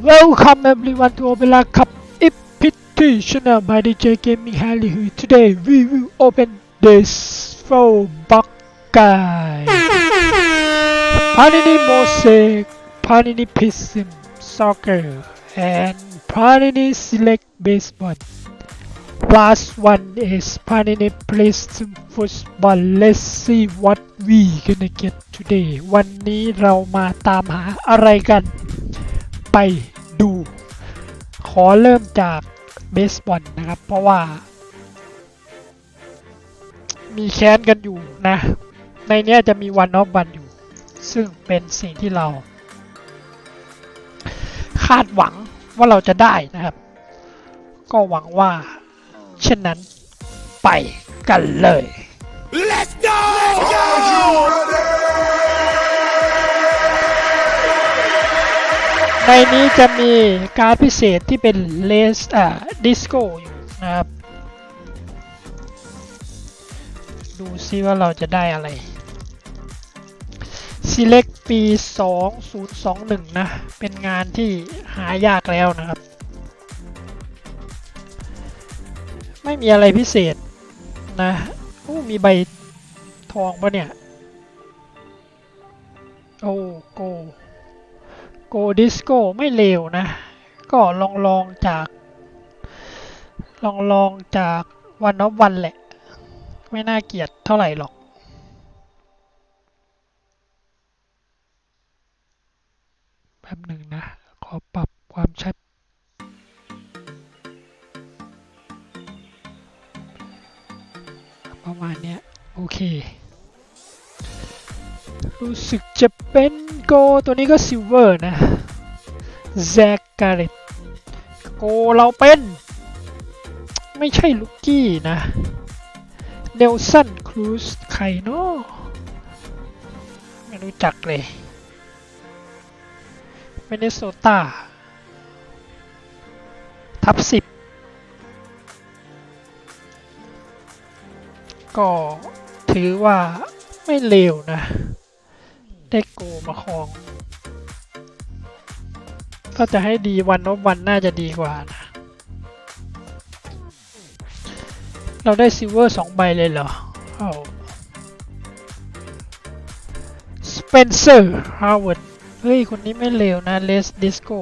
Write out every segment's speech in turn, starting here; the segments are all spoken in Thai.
Welcome everyone to Opera Cup EPT channel by DJ Gaming Harry who today we will open this full box guide Panini Mosaic, Panini Pism Soccer and Panini Select Baseball Last one is Panini Prism Football Let's see what we gonna get today วันนี้เรามาตามหาอะไรกัน ไปดู ขอเริ่มจากเบสบอลนะครับ เพราะว่า มีแค้นกันอยู่นะ ในเนี้ยจะมีวันออฟวันอยู่ ซึ่งเป็นสิ่งที่เรา คาดหวังว่าเราจะได้นะครับ ก็หวังว่า เช่นนั้นไปกันเลย Let's go! ในนี้จะมีการดพิเศษที่เป็นเลสอ่าดิสโก้อยู่นะครับ ดูซิว่าเราจะได้อะไร Select ปี 2021 นะ เป็นงานที่หายากแล้วนะครับ ไม่มีอะไรพิเศษนะโอ้มีใบทองปะเนี่ย โอ้โก โกดิสโก้ไม่เลวนะ ก็ลองลองจาก ลองลองจากวันนอวันแหละ ไม่น่าเกลียดเท่าไหร่หรอกแป๊บหนึ่งนะ ขอปรับความชัด ประมาณเนี้ย โอเค รู้สึก จะเป็นโกตัวนี้ก็ซิลเวอร์นะแซกการ์เรตโกเราเป็น ไม่ใช่ลูกกี้นะเนลสันครูสใครเนาะไม่รู้จักเลยเมเนโซตาทับสิบก็ถือว่าไม่เลวนะ ได้โกมาครอง ถ้าจะให้ดีวันนบวันน่าจะดีกว่านะ เราได้ซิลเวอร์สองใบเลยเหรอเอาสเปนเซอร์ฮาวเวิร์ดเฮ้ย คนนี้ไม่เลวนะเลสดิสโก้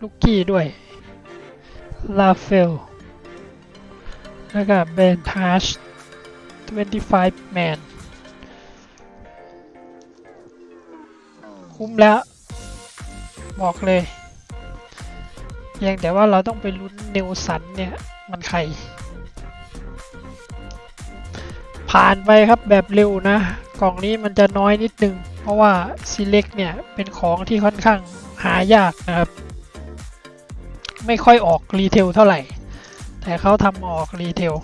ลูกกี้ด้วย ลาเฟล แล้วก็เบนทัช25 man คุ้มแล้ว บอกเลยเพียงแต่ว่าเราต้องไปลุ้นเนลสันเนี่ย มันใคร ผ่านไปครับแบบเร็วนะ กล่องนี้มันจะน้อยนิดนึง เพราะว่า Select เนี่ย เป็นของที่ค่อนข้างหายากนะครับ ไม่ค่อยออกรีเทลเท่าไหร่ แต่เขาทำออกรีเทล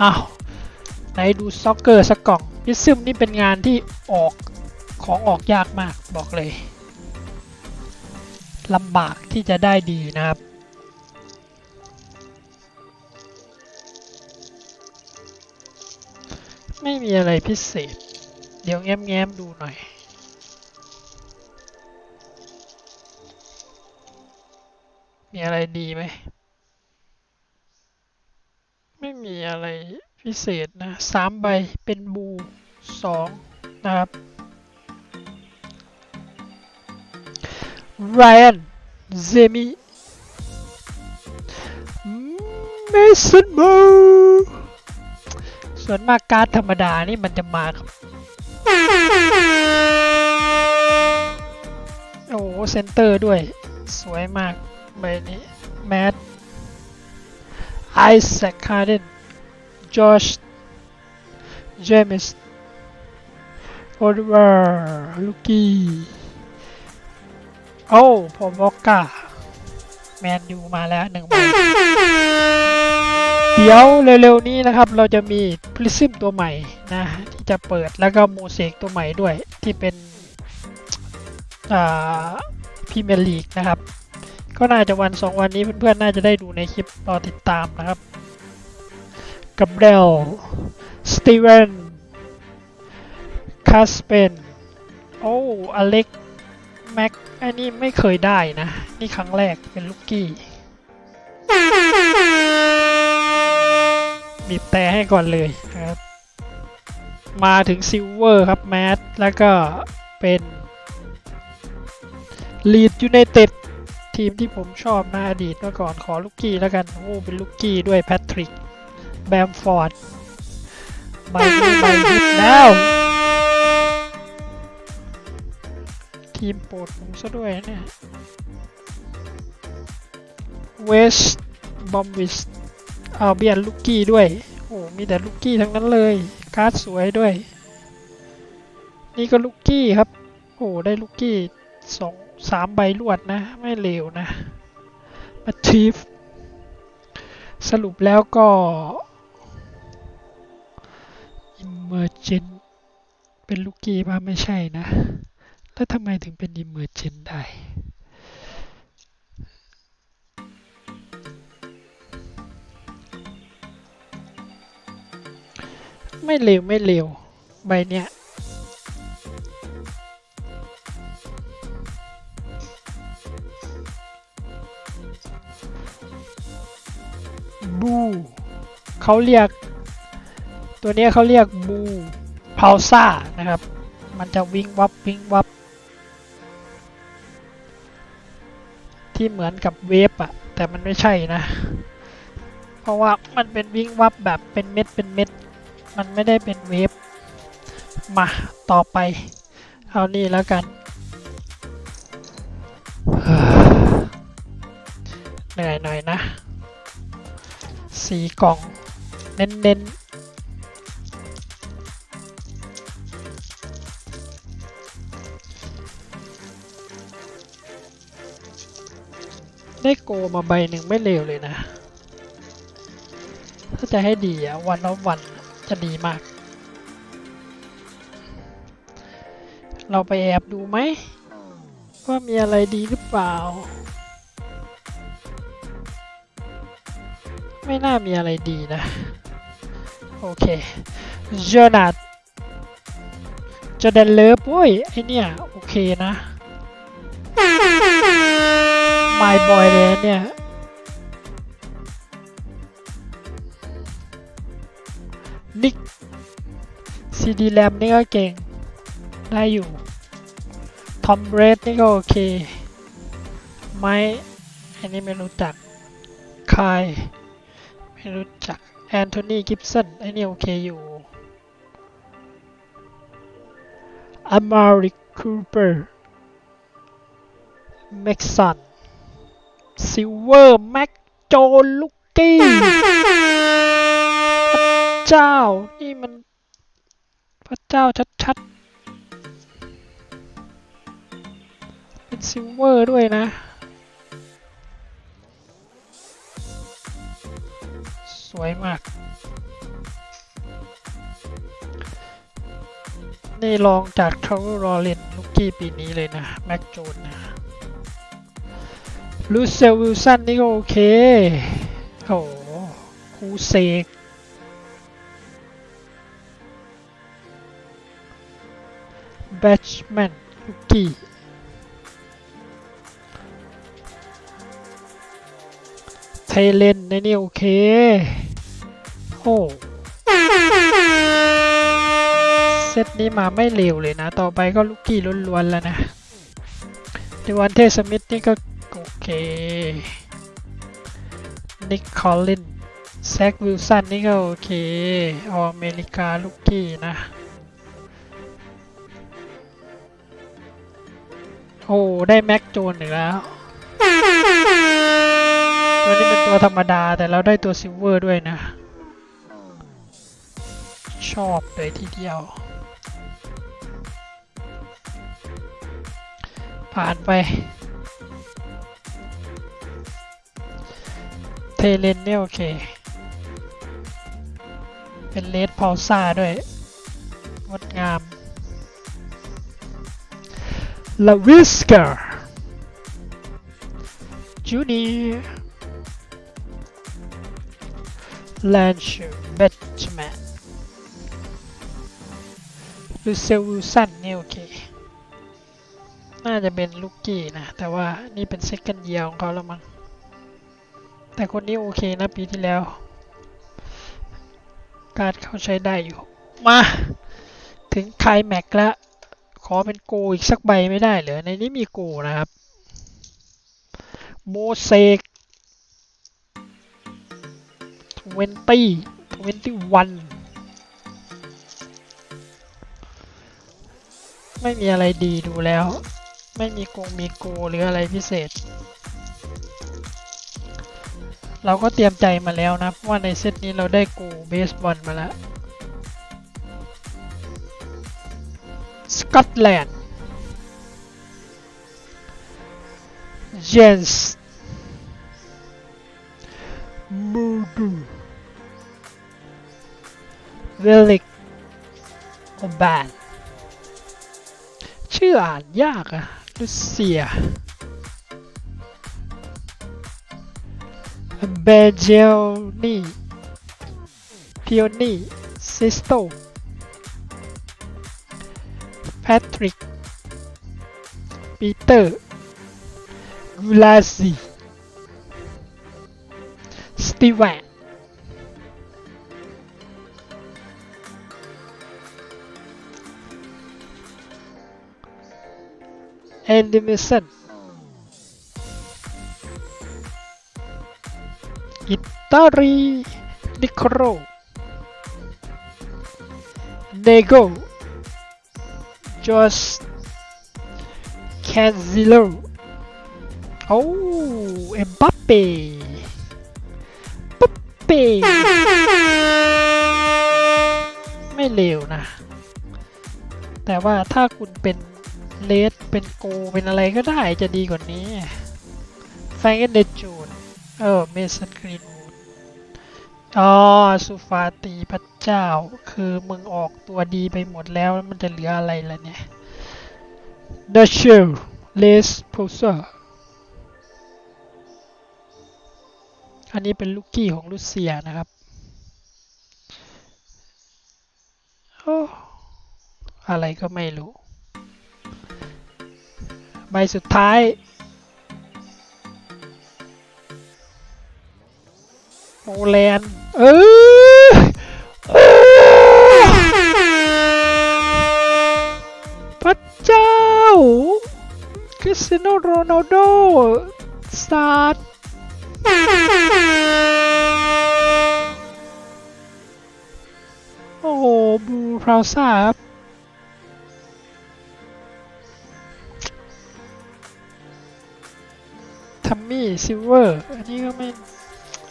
อ้าวไหนดูซ็อกเกอร์สักกล่องพิซซึมนี่เป็นงานที่ออก ของออกยากมากบอกเลยลำบากที่จะได้ดีนะครับ ไม่มีอะไรพิเศษ เดี๋ยวแง้มๆดูหน่อยมีอะไรดีไหม ไม่มีอะไรพิเศษนะสามใบเป็นบูสองนะครับ ไรอันเซมิเมสันบูส่วนมากการ์ดธรรมดานี่มันจะมากับ โอ้โหเซนเตอร์ด้วย สวยมากใบนี้แมทไอแซคคาร์เดนจอชเจมิสโอลิเวอร์ลูกี้ โอ้พอบอกกาแมนยูมาแล้วหนึ่งใบเดี๋ยวเร็วๆนี้นะครับ เราจะมีพริซึมตัวใหม่นะที่จะเปิดแล้วก็โมเสกตัวใหม่ด้วยที่เป็นพรีเมียร์ลีกนะครับ ก็น่าจะวัน2วันนี้เพื่อนๆ น่าจะได้ดูในคลิปรอติดตามนะครับกับเรลสตีเวนคาสเปนโอ้อเล็ก แม็กอันนี้ไม่เคยได้นะ นี่ครั้งแรกเป็นลูกกี้ บีบแต่ให้ก่อนเลยครับ มาถึงซิลเวอร์ครับ แมท แล้วก็เป็นลีดยูไนเต็ดทีมที่ผมชอบนะอดีตเมื่อก่อนขอลูกกี้แล้วกัน โอ้ เป็นลูกกี้ด้วยแพทริก แบมฟอร์ดใบนี้ใบฮิตแล้ว ทีมโปรดผมซะด้วยเนี่ยเวสบอมวิสอาเบียนลูกกี้ด้วย โอ้ มีแต่ลูกกี้ทั้งนั้นเลย การ์ดสวยด้วย นี่ก็ลูกกี้ครับ โอ้ ได้ลูกกี้สองสามใบรวดนะ ไม่เลวนะ มาทีฟ สรุปแล้วก็ Emergent เป็นลูกกี้ป่ะไม่ใช่นะ แล้วทำไมถึงเป็น Emergent ได้ ไม่เร็วไม่เร็ว ใบเนี้ยบูเขาเรียก ตัวเนี้ยเขาเรียกบูพาวซ่านะครับ มันจะวิ่งวับวิ่งวับ ที่เหมือนกับเวฟอะแต่มันไม่ใช่นะ เพราะว่ามันเป็นวิ่งวับแบบเป็นเม็ดเป็นเม็ด มันไม่ได้เป็นเวฟมาต่อไป เอานี่แล้วกันเหนื่อยหน่อยนะสีกล่อง เน้นๆ ได้โกมาใบหนึ่งไม่เลวเลยนะ ถ้าจะให้ดีอะวันละวันจะดีมาก เราไปแอบดูไหม ว่ามีอะไรดีหรือเปล่า ไม่น่ามีอะไรดีนะ โอเคเจอนาดจะเดนเลิฟโอ้ยไอเนี่ย โอเคนะ My Boy เลยเนี่ย นิกซีดีแรมนี่ก็เก่ง ได้อยู่ ทอมเบรดนี่ก็โอเค ไม้อันนี้ไม่รู้จัก คาย ไม่รู้จัก แอนโทนีกิฟสันไอ้นี่โอเคอยู่อมาริคูเปอร์แม็กซัน ซิลเวอร์แม็กโจลูกกี้พระเจ้า นี่มัน พระเจ้าชัดๆ เป็นซิลเวอร์ด้วยนะ สวยมาก นี่ลองจากทาวเวอร์รอเลนลูกกี้ปีนี้เลยนะ แม็กโจนนะ ลูเซลวิลสันนี่ก็โอเค โอ้คูเซกแบทแมนลูกกี้ไทเลนในนี่โอเค โอ้เซตนี้มาไม่เร็วเลยนะ ต่อไปก็ลูกกี้ล้วนๆแล้วนะเดวันเทสมิธนี่ก็ เค นิกคอลลินแซควิลสันนี่ก็โอเคออเมริกาลูกกี้นะ โอ้ ได้แม็กโจนอีกแล้ว ตัวนี้เป็นตัวธรรมดาแต่เราได้ตัวซิลเวอร์ด้วยนะ ชอบเลยทีเดียว ผ่านไป ทเลนเนี่ยโอเค เป็นเลดพาวซ่าด้วยงดงามลาวิสกาจูเนีย Lancher Batman หรือเซลวิลสันนี่โอเค น่าจะเป็นลูกกี้นะ แต่ว่านี่เป็นเซคันเยียของเขาแล้วมั้ง แต่คนนี้โอเคนะปีที่แล้ว การเขาใช้ได้อยู่ มา ถึงไคลแม็กแล้ว ขอเป็นโกอีกสักใบไม่ได้เหรอในนี้มีโกนะครับ โมเสกทเวนตี้ทเวนตี้วันไม่มีอะไรดีดูแล้ว ไม่มีโกงมีโกหรืออะไรพิเศษ เราก็เตรียมใจมาแล้วนะว่าในเซตนี้เราได้โกเบสบอลมาแล้วสกอตแลนด์เจนส์มูดูเวลิกโอบานชื่ออ่านยากอะลูเซีย เบเจลนี่พิโอ อิตาลีนิโครเนโกจอสแคนซิโลโอ้เอ็มบัปเป้ปัปเป้ไม่เลวนะ แต่ว่าถ้าคุณเป็นเลสเป็นโก เป็นอะไรก็ได้จะดีกว่านี้แฟรงก์เดจู เออเมสันกรีนวูดอ๋อสุฟาตีพระเจ้า คือมึงออกตัวดีไปหมดแล้วมันจะเหลืออะไรล่ะเนี่ย The Shell Les p o s e r อันนี้เป็นลูกกี้ของลูเซียนะครับโอ้อะไรก็ไม่รู้ ใบสุดท้าย โปแลนเออโอ้พระเจ้าคริสเตียโนโรนัลโดสตาร์ทโอ้โหบูพราวซาครับทัมมี่ซิลเวอร์ อันนี้ก็ไม่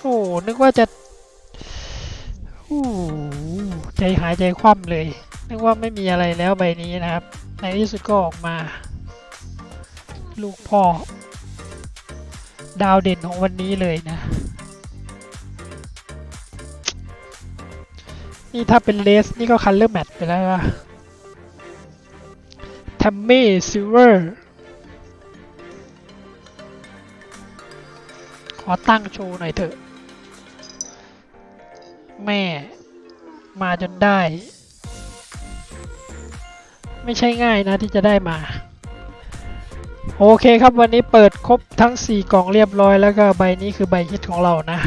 โอ้นึกว่าจะโอ้ใจหายใจคว่ำเลย นึกว่าไม่มีอะไรแล้วใบนี้นะครับ ในที่สุดก็ออกมา ลูกพ่อ ดาวเด่นของวันนี้เลยนะ นี่ถ้าเป็นเลส นี่ก็คัลเลอร์แมทไปแล้วว่ะทัมมี่ซิลเวอร์ขอตั้งโชว์หน่อยเถอะ แม่ มาจนได้ ไม่ใช่ง่ายนะที่จะได้มา โอเคครับวันนี้เปิดครบทั้ง 4 กล่องเรียบร้อยแล้วก็ใบนี้คือใบฮิตของเรานะ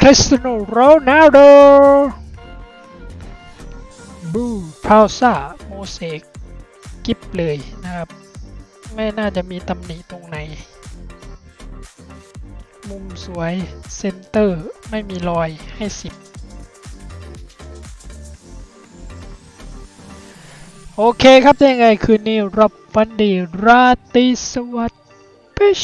คริสตียโนโรนัลโดบูพาวซาโมเสกกิฟเลยนะครับ ไม่น่าจะมีตำหนิตรงไหน มุมสวย เซนเตอร์ ไม่มีรอยให้สิบโอเคครับยังไงคืนนี้รับฟันดี ราตรีสวัสดิ์ปิช